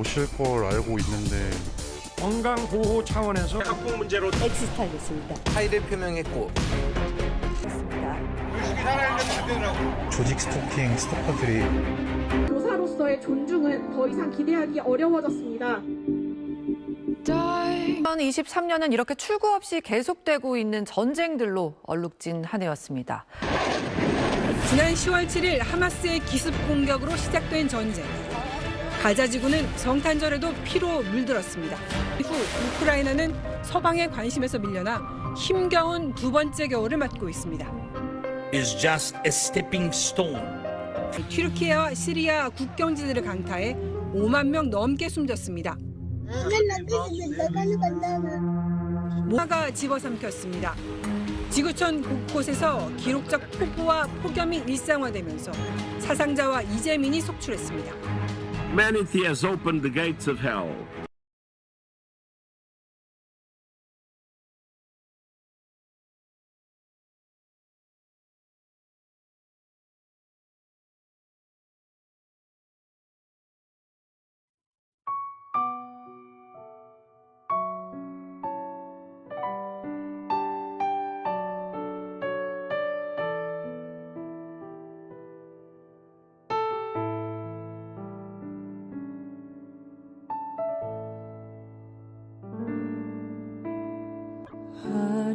모실 걸 알고 있는데 건강 보호 차원에서 학부 문제로 엑스스타일이었습니다. 사의를 표명했고 조직 스토킹 스토커들이 교사로서의 존중은 더 이상 기대하기 어려워졌습니다. 2023년은 이렇게 출구 없이 계속되고 있는 전쟁들로 얼룩진 한 해였습니다. 지난 10월 7일 하마스의 기습 공격으로 시작된 전쟁. 가자 지구는 성탄절에도 피로 물들었습니다. 이후 우크라이나는 서방의 관심에서 밀려나 힘겨운 두 번째 겨울을 맞고 있습니다. is just a stepping stone. 튀르키예와 시리아 국경지대를 강타해 5만 명 넘게 숨졌습니다. 모아가 집어삼켰습니다. 지구촌 곳곳에서 기록적 폭우와 폭염이 일상화되면서 사상자와 이재민이 속출했습니다. Humanity has opened the gates of hell.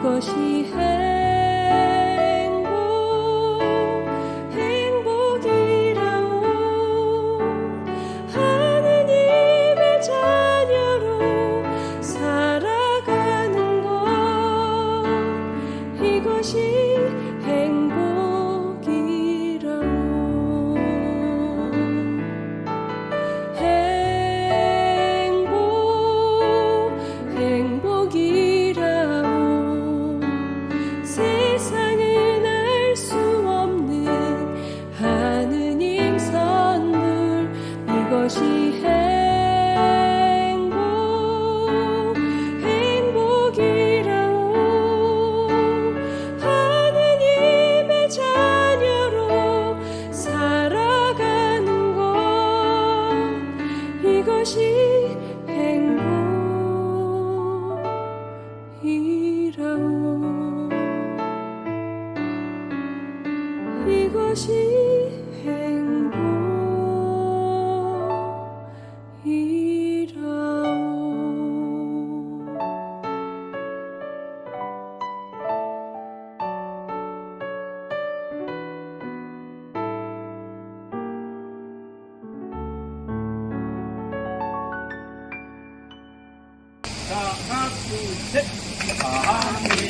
이것이 有漆黑。一，二，三。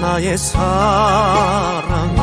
나의 사랑.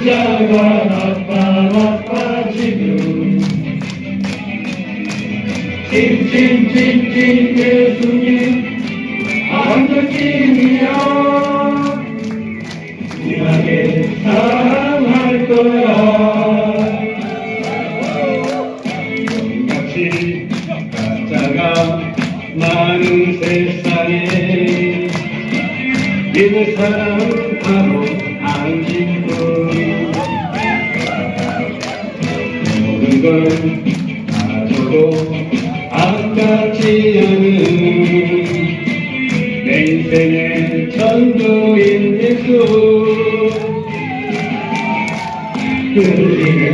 지자와 나팔아지는 칭칭칭칭 예수님 안전이야 우리에게 사랑할 거야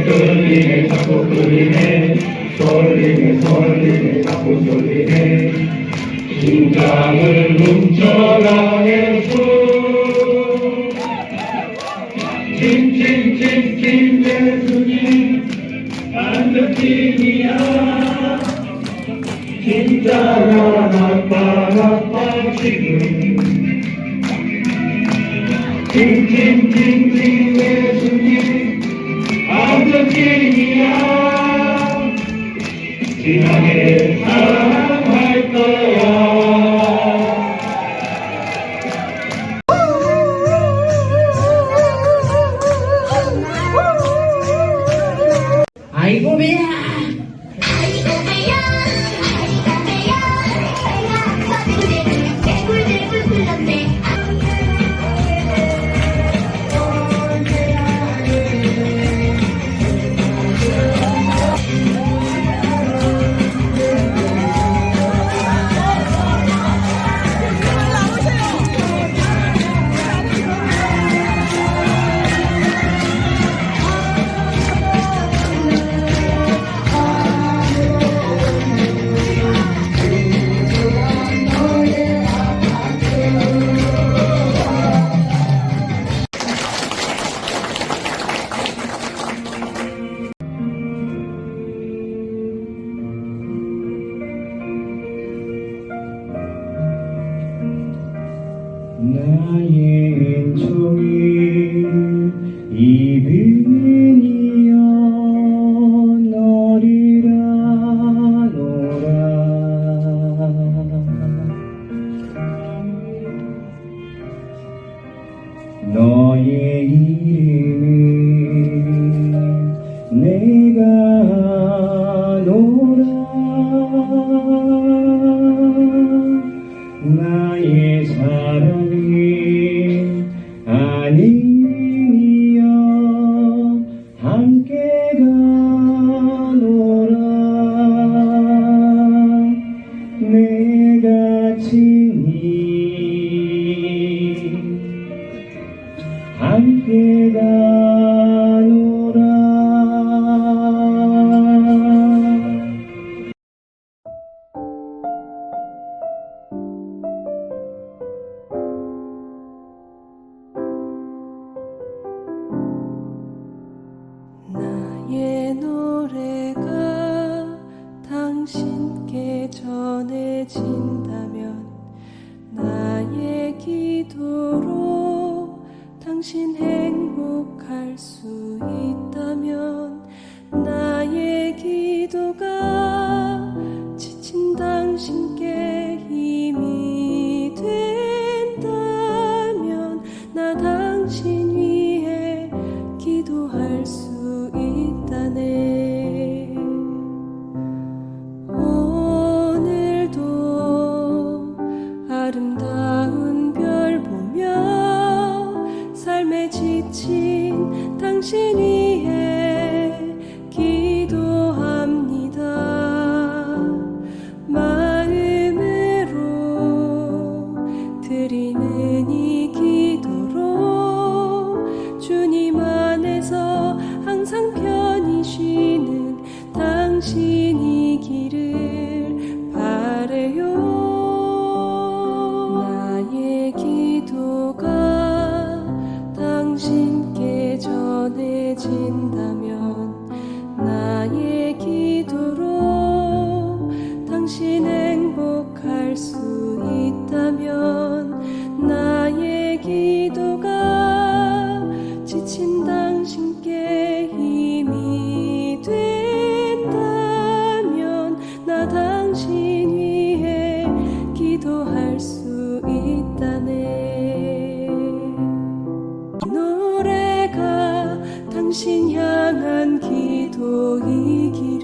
끌리네 자꾸 끌리네 떨리네 설리네 자꾸 설리네 심장을 뭉쳐라 예수. 찜찜찜찜 예수님 반드시이야. 진짜야 나빠 나빠 지금. 찜찜찜찜내 Virginia, you. 너의 이름을 당신이 길을 당신 향한 기도이기.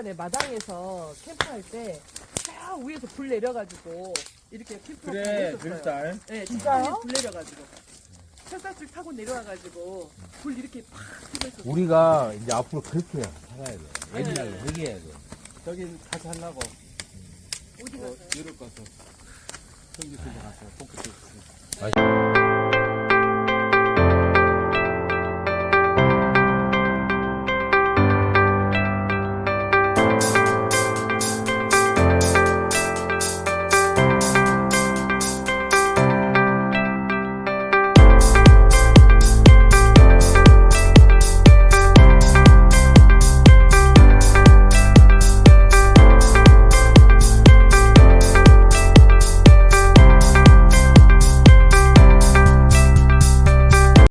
전에 마당에서 캠프할 때 쫙 위에서 불 내려가지고 이렇게 캠프가 그래 늘딸 네, 진짜요? 불 내려가지고 철사줄 타고 내려와가지고 불 이렇게 팍 튀고 있었어요. 우리가 이제 앞으로 그렇게 살아야 돼. 네. 옛날로 회개해야 돼. 저기 같이 하려고 어디 어, 가서? 유럽 가서 성지 들어가서 복귀 좀.